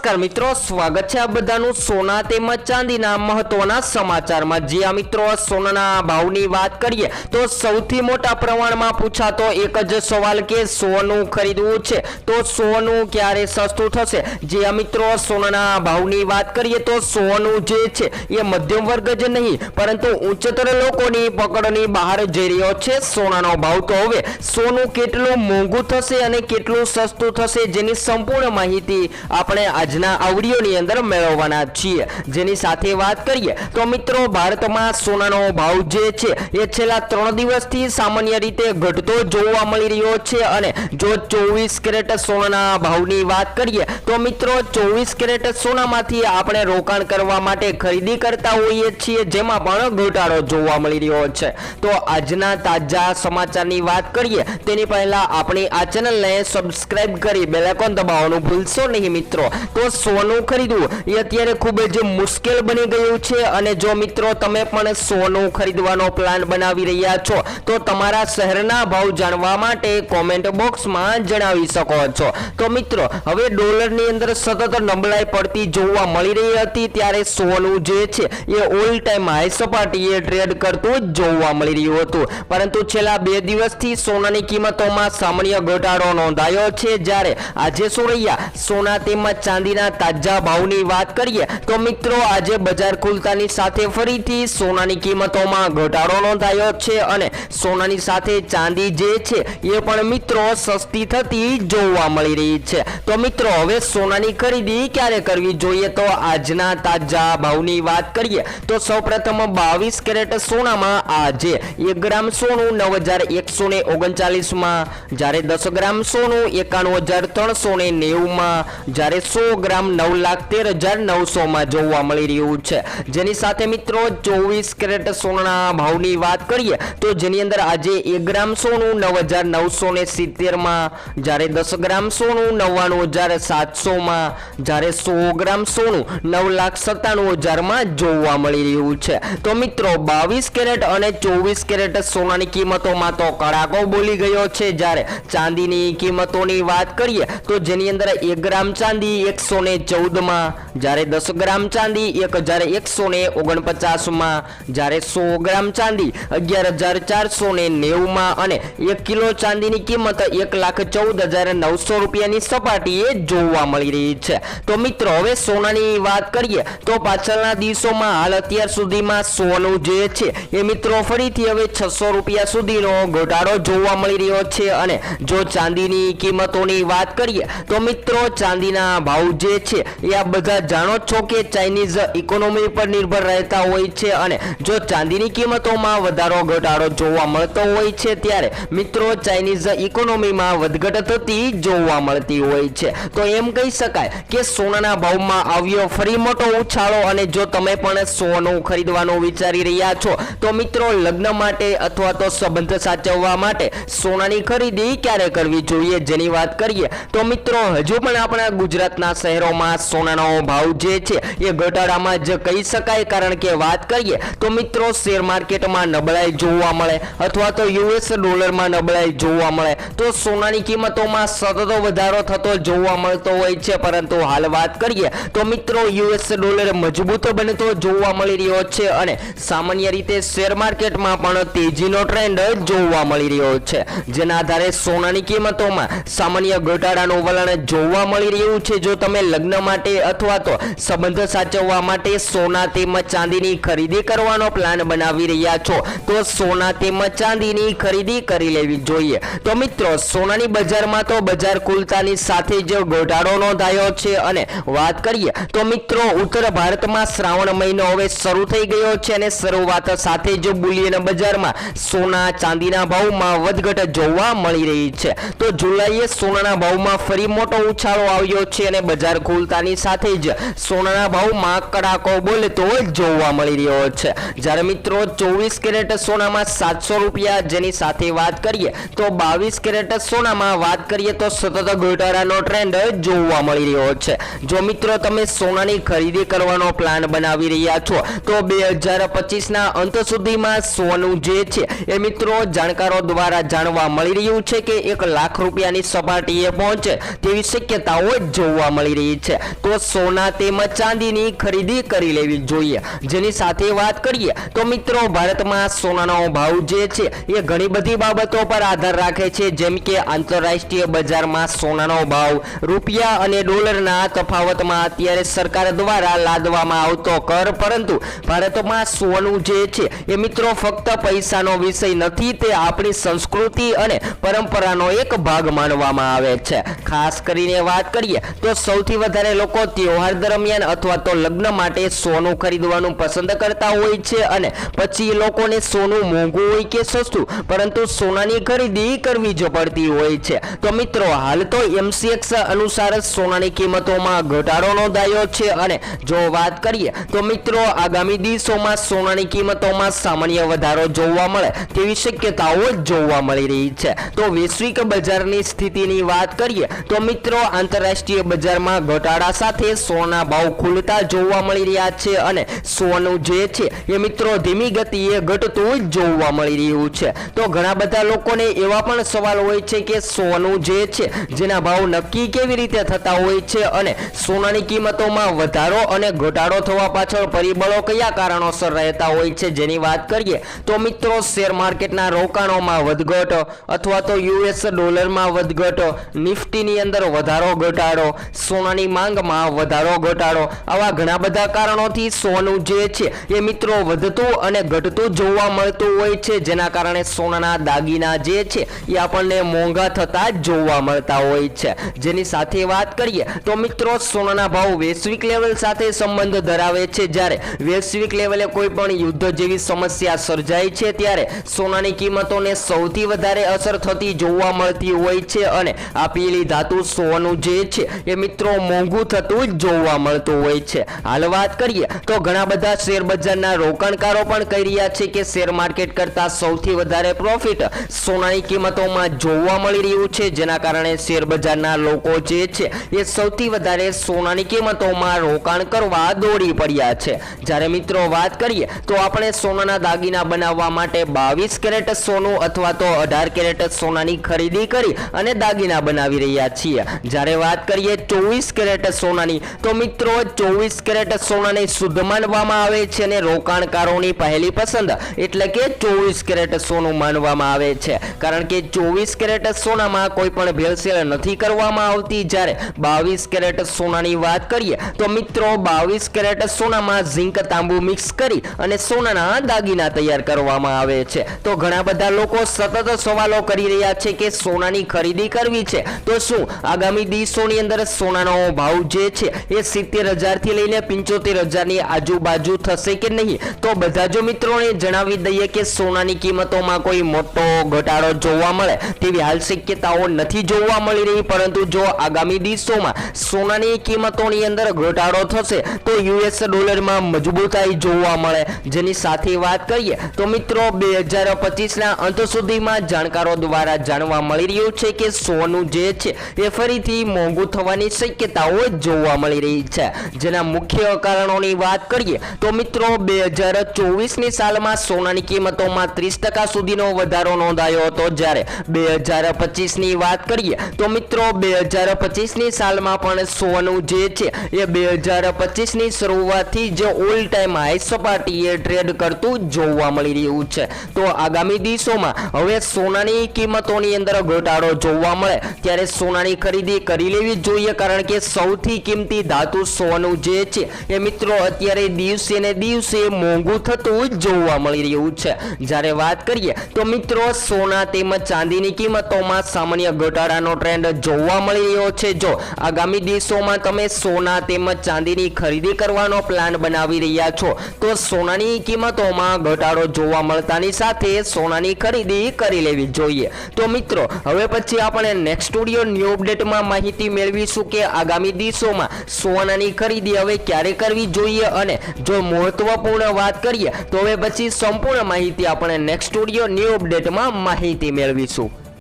નમસ્કાર મિત્રો, સ્વાગત છે આ બધાનું સોના તેમજ ચાંદીના મહત્વના સમાચારમાં. જે આ મિત્રો, સોનાના ભાવની વાત કરીએ તો સૌથી મોટા પ્રમાણમાં પૂછાતો એક જ સવાલ કે સોનું ખરીદવું છે? તો સોનું ક્યારે સસ્તું થશે? જે આ મિત્રો, સોનાના ભાવની વાત કરીએ તો સોનું જે છે એ મધ્યમ વર્ગ જ નહીં, પરંતુ ઉચ્ચતર લોકોની પકડની બહાર જઈ રહ્યો છે સોનાનો ભાવ. તો હવે સોનું કેટલું મોંઘું થશે અને કેટલું સસ્તું થશે જેની સંપૂર્ણ માહિતી આપણે આજના આવડીઓની અંદર મેળવવાના છીએ. જેની સાથે વાત કરીએ, તો મિત્રો, ભારતમાં સોનાનો ભાવ જે છે, એ છેલ્લા ત્રણ દિવસથી સામાન્ય રીતે ઘટતો જોવા મળી રહ્યો છે. અને જો ચોવીસ કેરેટ સોનાના ભાવની વાત કરીએ, તો મિત્રો, ચોવીસ કેરેટ સોનામાંથી આપણે રોકાણ કરવા માટે ખરીદી કરતા હોઈએ છીએ, જેમાં પણ ઘટાડો જોવા મળી રહ્યો છે. તો આજના તાજા સમાચારની વાત કરીએ, તેની પહેલા આપણી આ ચેનલને સબસ્ક્રાઈબ કરી બેલાઇકોન દબાવવાનું ભૂલશો નહીં, મિત્રો. તો સોનું ખરીદવું. એ અત્યારે ખૂબ જ મુશ્કેલ બની ગયું છે અને જો મિત્રો તમે પણ સોનું ખરીદવાનો પ્લાન બનાવી રહ્યા છો, તો તમારા શહેરના ભાવ જાણવા માટે કોમેન્ટ બોક્સમાં જણાવી શકો છો. તો મિત્રો, હવે ડોલરની અંદર સતત નબળાઈ પડતી જોવા મળી રહી હતી, ત્યારે સોનું જે છે, એ ઓલ ટાઈમ હાઈ સપાટીએ ટ્રેડ કરતું જોવા મળી રહ્યું હતું. પરંતુ છેલ્લા બે દિવસથી સોનાની કિંમતોમાં સામાન્ય ઘટાડો નોંધાયો છે. જ્યારે આજે સોરૈયા સોના તેમજ ચાંદીના તાજા ભાવની વાત કરીએ, તો મિત્રો આજે બજાર ખુલતાની સાથે ફરીથી સોનાની કિંમતોમાં ઘટાડો નોંધાયો છે અને સોનાની સાથે ચાંદી જે છે, એ પણ મિત્રો સસ્તી થતી જોવા મળી રહી છે. તો મિત્રો, હવે સોનાની ખરીદી ક્યારે કરવી જોઈએ? તો આજના તાજા ભાવની વાત કરીએ, તો સૌપ્રથમ બાવીસ કેરેટ સોનામાં આજે એક ગ્રામ સોનું નવ હજાર એકસો ને ઓગણચાલીસમાં, જ્યારે દસ ગ્રામ સોનું એકાણું હજાર ત્રણસો ને નેવુંમાં, જ્યારે સો ગ્રામ નવ લાખ તેર હજાર નવસોમાં જોવા મળી રહ્યું છે. જેની સાથે મિત્રો ચોવીસ કેરેટ સોનાના ભાવની વાત કરીએ, તો જેની અંદર આજે એક ગ્રામ સોનું નવ હજાર નવસો ને સિત્તેરમાં, જ્યારે દસ ગ્રામ સોનું નવ્વાણું હજાર સાતસોમાં, જ્યારે સો ગ્રામ સોનું નવ લાખ સત્તાણું હજારમાં જોવા મળી રહ્યું છે. તો મિત્રો, બાવીસ કેરેટ અને ચોવીસ કેરેટ સોનાની કિંમતોમાં તો કડાકો બોલી ગયો છે. જ્યારે ચાંદીની કિંમતોની વાત કરીએ, તો જેની અંદર એક ગ્રામ ચાંદી એકસો ને ચૌદમાં, જ્યારે દસ ગ્રામ ચાંદી, એક હજાર એકસો ને ઓગણપચાસમાં, જ્યારે સો ગ્રામ ચાંદી, અગિયાર હજાર ચારસો ને નેવુંમાં અને એક કિલો ચાંદીની કિંમત એક લાખ ચૌદ હજાર નવસો રૂપિયાની સપાટીએ જોવા મળી રહી છે. તો મિત્રો, હવે સોનાની વાત કરીએ, તો પાછળના દિવસોમાં હાલ અત્યાર સુધીમાં સોનું જે છે, એ મિત્રો ફરીથી હવે છસો રૂપિયા સુધીનો ઘટાડો જોવા મળી રહ્યો છે. અને જો ચાંદીની કિંમતોની વાત કરીએ, તો મિત્રો, ચાંદીના ભાવ જે છે, એ આ બધા જાણો છો કે ચાઇનીઝ ઇકોનોમી પર નિર્ભર રહેતા હોય છે અને જો ચાંદીની કિંમતોમાં વધારો, ઘટાડો જોવા મળતો હોય છે, ત્યારે મિત્રો ચાઇનીઝ ઇકોનોમીમાં વધઘટ થતી જોવા મળતી હોય છે. તો એમ કહી શકાય કે સોનાના ભાવમાં આવ્યો ફરી મોટો ઉછાળો અને જો તમે પણ સોનું ખરીદવાનું વિચારી રહ્યા છો, તો મિત્રો લગ્ન માટે અથવા તો સંબંધ સાચવવા માટે સોનાની ખરીદી ક્યારે કરવી જોઈએ જેની વાત કરીએ, તો મિત્રો હજુ પણ આપણા ગુજરાતના શહેરોમાં સોનાનો ભાવ જે છે એ ઘટાડામાં જ કહી શકાય. કારણ કે વાત કરીએ તો મિત્રો, શેર માર્કેટમાં નબળાઈ જોવા મળે અથવા તો યુએસ ડોલરમાં નબળાઈ જોવા મળે. તો સોનાની કિંમતોમાં સતત વધારો થતો જોવા મળતો હોય છે. પરંતુ હાલ વાત કરીએ તો મિત્રો, યુએસ ડોલર મજબૂત બનતો જોવા મળી રહ્યો છે અને સામાન્ય રીતે શેર માર્કેટમાં પણ તેજીનો ટ્રેન્ડ જોવા મળી રહ્યો છે. જેના આધારે સોનાની કિંમતોમાં સામાન્ય ઘટાડાનું વલણ જોવા મળી રહ્યું છે. જો તમે લગ્ન માટે અથવા તો સંબંધ સાચવવા માટે સોના તેમજ ચાંદીની ખરીદી કરવાનો પ્લાન બનાવી રહ્યા છો. તો સોના તેમજ ચાંદીની ખરીદી કરી લેવી જોઈએ. તો મિત્રો, સોનાની બજારમાં તો બજાર ખુલતાની સાથે જ ઘટાડો નોંધાયો છે અને વાત કરીએ તો મિત્રો, ઉત્તર ભારતમાં શ્રાવણ મહિનો હવે શરૂ થઈ ગયો છે અને શરૂઆત સાથે જ બુલિયન બજારમાં સોના ચાંદીના ભાવમાં વધઘટ જોવા મળી રહી છે. તો જુલાઈએ સોનાના ભાવમાં ફરી મોટો ઉછાળો આવ્યો છે અને બજાર ખુલતાની સાથે જ સોનાના ભાવમાં કડાકો બોલતો જોવા મળી રહ્યો છે. જ્યારે મિત્રો ચોવીસ કેરેટ સોનામાં સાતસો રૂપિયા જેની સાથે વાત કરીએ તો બાવીસ કેરેટ સોનામાં વાત કરીએ તો સતત ઘટાડાનો ટ્રેન્ડ જોવા મળી રહ્યો છે. જો મિત્રો તમે સોનાની ખરીદી કરવાનો પ્લાન બનાવી રહ્યા છો, તો બે હજાર પચીસના અંત સુધીમાં સોનું જે છે એ મિત્રો જાણકારો દ્વારા જાણવા મળી રહ્યું છે કે એક લાખ રૂપિયાની સપાટીએ પહોંચે તેવી શક્યતાઓ જોવા મળી રહી છે. તો સોના તેમજ ચાંદીની ખરીદી કરી લેવી જોઈએ. જેની સાથે વાત કરીએ, તો મિત્રો ભારતમાં સોનાનો ભાવ જે છે, એ ઘણી બધી બાબતો પર આધાર રાખે છે. જેમ કે આંતરરાષ્ટ્રીય બજારમાં સોનાનો ભાવ રૂપિયા અને ડોલરના તફાવતમાં અત્યારે સરકાર દ્વારા લાદવામાં આવતો કર. પરંતુ ભારતમાં સોનું જે છે, એ મિત્રો ફક્ત પૈસાનો વિષય નથી, તે આપણી સંસ્કૃતિ અને પરંપરાનો એક ભાગ માનવામાં આવે છે. ખાસ કરીને વાત કરીએ, તો સૌથી વધારે લોકો તહેવાર દરમિયાન અથવા તો લગ્ન માટે સોનું ખરીદવાનું પસંદ કરતા હોય છે અને પછી એ લોકોને સોનું મોંઘું હોય કે સસ્તું, પરંતુ સોનાની ખરીદી કરવી જ પડતી હોય છે. તો મિત્રો, હાલ તો એમસીએક્સ અનુસાર સોનાની કિંમતોમાં ઘટાડો નોંધાયો છે અને જો વાત કરીએ, તો મિત્રો, આગામી દિવસોમાં સોનાની કિંમતોમાં સામાન્ય વધારો જોવા મળે તેવી શક્યતાઓ જોવા મળી રહી છે. તો વૈશ્વિક બજારની સ્થિતિની વાત કરીએ, તો મિત્રો, આંતરરાષ્ટ્રીય બજારમાં ઘટાડા સાથે સોના ભાવ ખુલતા જોવા મળી રહ્યા છે અને સોનું જે છે એ મિત્રો ધીમી ગતિએ ઘટતું જોવા મળી રહ્યું છે. તો ઘણા બધા લોકોને એવા પણ સવાલ હોય છે કે સોનું જે છે જેના ભાવ નક્કી કેવી રીતે થતા હોય છે અને સોનાની કિંમતોમાં વધારો અને ઘટાડો થવા પાછળ પરિબળો કયા કારણોસર રહેતા હોય છે જેની વાત કરીએ તો મિત્રો શેર માર્કેટના રોકાણોમાં વધઘટ અથવા તો યુએસ ડોલરમાં વધઘટ, નિફ્ટીની અંદર વધારો, ઘટાડો સોનાની માંગમાં વધારો ઘટાડો. આવા ઘણા બધા કારણોથી સોનું જે છે, એ મિત્રો વધતું અને ઘટતું જોવા મળતું હોય છે. જેના કારણે સોનાના દાગીના જે છે, એ આપણને મોંઘા થતા જોવા મળતા હોય છે. જેની સાથે વાત કરીએ, તો મિત્રો સોનાના ભાવ વૈશ્વિક લેવલ સાથે સંબંધ ધરાવે છે. જ્યારે વૈશ્વિક લેવલે કોઈ પણ યુદ્ધ જેવી સમસ્યા સર્જાય છે, ત્યારે સોનાની કિંમતોને સૌથી વધારે અસર થતી જોવા મળતી હોય છે. અને આપેલી ધાતુ સોનું જે છે, એ મિત્રો મોંઘું થતું જ જોવા મળતું હોય છે. હાલ વાત કરીએ તો ઘણા બધા શેર બજારના રોકાણકારો પણ કહી રહ્યા છે કે શેર માર્કેટ કરતાં સૌથી વધારે પ્રોફિટ સોનાની કિંમતોમાં જોવા મળી રહ્યું છે. જેના કારણે શેર બજારના લોકો જે છે એ સૌથી વધારે સોનાની કિંમતોમાં રોકાણ કરવા દોડી પડ્યા છે. જ્યારે મિત્રો વાત કરીએ તો આપણે સોનાના દાગીના બનાવવા માટે બાવીસ કેરેટ સોનું અથવા તો અઢાર કેરેટ સોનાની ખરીદી કરી અને દાગીના બનાવી રહ્યા છીએ. જ્યારે વાત કરીએ ચોવીસ કેરેટ સોનાની. તો મિત્રો, ચોવીસ કેરેટ સોનાને શુદ્ધ માનવામાં આવે છે અને રોકાણકારોની પહેલી પસંદ એટલે કે ચોવીસ કેરેટ સોનું માનવામાં આવે છે. કારણ કે ચોવીસ કેરેટ સોનામાં કોઈ પણ ભેળસેળ નથી કરવામાં આવતી. જ્યારે બાવીસ કેરેટ સોનાની વાત કરીએ, તો મિત્રો, બાવીસ કેરેટ સોનામાં ઝીંક તાંબુ મિક્સ કરી અને સોનાના દાગીના તૈયાર કરવામાં આવે છે. તો ઘણા બધા લોકો સતત સવાલો કરી રહ્યા છે કે સોનાની ખરીદી કરવી છે. તો શું આગામી દિવસોની અંદર સોનાનો ભાવ જે છે એ સિત્તેર હજારથી લઈને પંચોતેર હજારની આજુબાજુ થશે કે નહીં? તો બધા જો મિત્રોને જણાવી દઈએ કે સોનાની કિંમતોમાં કોઈ મોટો ઘટાડો જોવા મળે તેવી હાલ શક્યતાઓ નથી જોવા મળી રહી. પરંતુ જો આગામી દિવસોમાં સોનાની કિંમતોની અંદર ઘટાડો થશે, તો યુએસ ડોલરમાં મજબૂતાઈ જોવા મળે. જેની સાથે વાત કરીએ, તો મિત્રો, બે હજાર પચીસના અંત સુધીમાં જાણકારો દ્વારા જાણવા મળી રહ્યું છે કે સોનું જે છે એ ફરીથી મોંઘું થવાની શક્યતાઓ જોવા મળી રહી છે. જેના મુખ્ય કારણોની વાત કરીએ તો મિત્રો, બે હજાર ચોવીસની સાલમાં સોનાની કિંમતોમાં ત્રીસ ટકા સુધીનો વધારો નોંધાયો હતો. જ્યારે બે હજાર પચીસની વાત કરીએ તો મિત્રો, બે હજાર પચીસની સાલમાં પણ સોનું જે છે, એ બે હજાર પચીસની શરૂઆતથી જે ઓલ ટાઈમ હાઈ સપાટીએ ટ્રેડ કરતું જોવા મળી રહ્યું છે. તો આગામી દિવસોમાં હવે સોનાની કિંમતોની અંદર ઘટાડો જોવા મળે. ત્યારે સોનાની ખરીદી કરી લેવી જોઈએ કારણ કે સૌથી કિંમતી ધાતુ સોનું જે છે, એ મિત્રો અત્યારે દિવસે ને દિવસે મોંઘું થતું જ જોવા મળી રહ્યું છે. જ્યારે વાત કરીએ, તો મિત્રો સોના તેમજ ચાંદીની કિંમતોમાં સામાન્ય ઘટાડાનો ટ્રેન્ડ જોવા મળી રહ્યો છે. જો આગામી દિવસોમાં તમે સોના તેમજ ચાંદીની ખરીદી કરવાનો પ્લાન બનાવી રહ્યા છો, તો સોનાની કિંમતોમાં ઘટાડો જોવા મળતાની સાથે સોનાની ખરીદી કરી લેવી જોઈએ. તો મિત્રો, હવે પછી આપણે નેક્સ્ટ સ્ટુડિયો ન્યૂ અપડેટમાં માહિતી મેળવીશું કે આગામી દિવસોમાં સોનાની ખરીદી હવે ક્યારે કરવી જોઈએ અને જો મહત્વપૂર્ણ વાત કરીએ તો હવે પછી સંપૂર્ણ માહિતી આપણે નેક્સ્ટ સ્ટુડિયો ન્યૂ અપડેટમાં માહિતી મેળવીશું.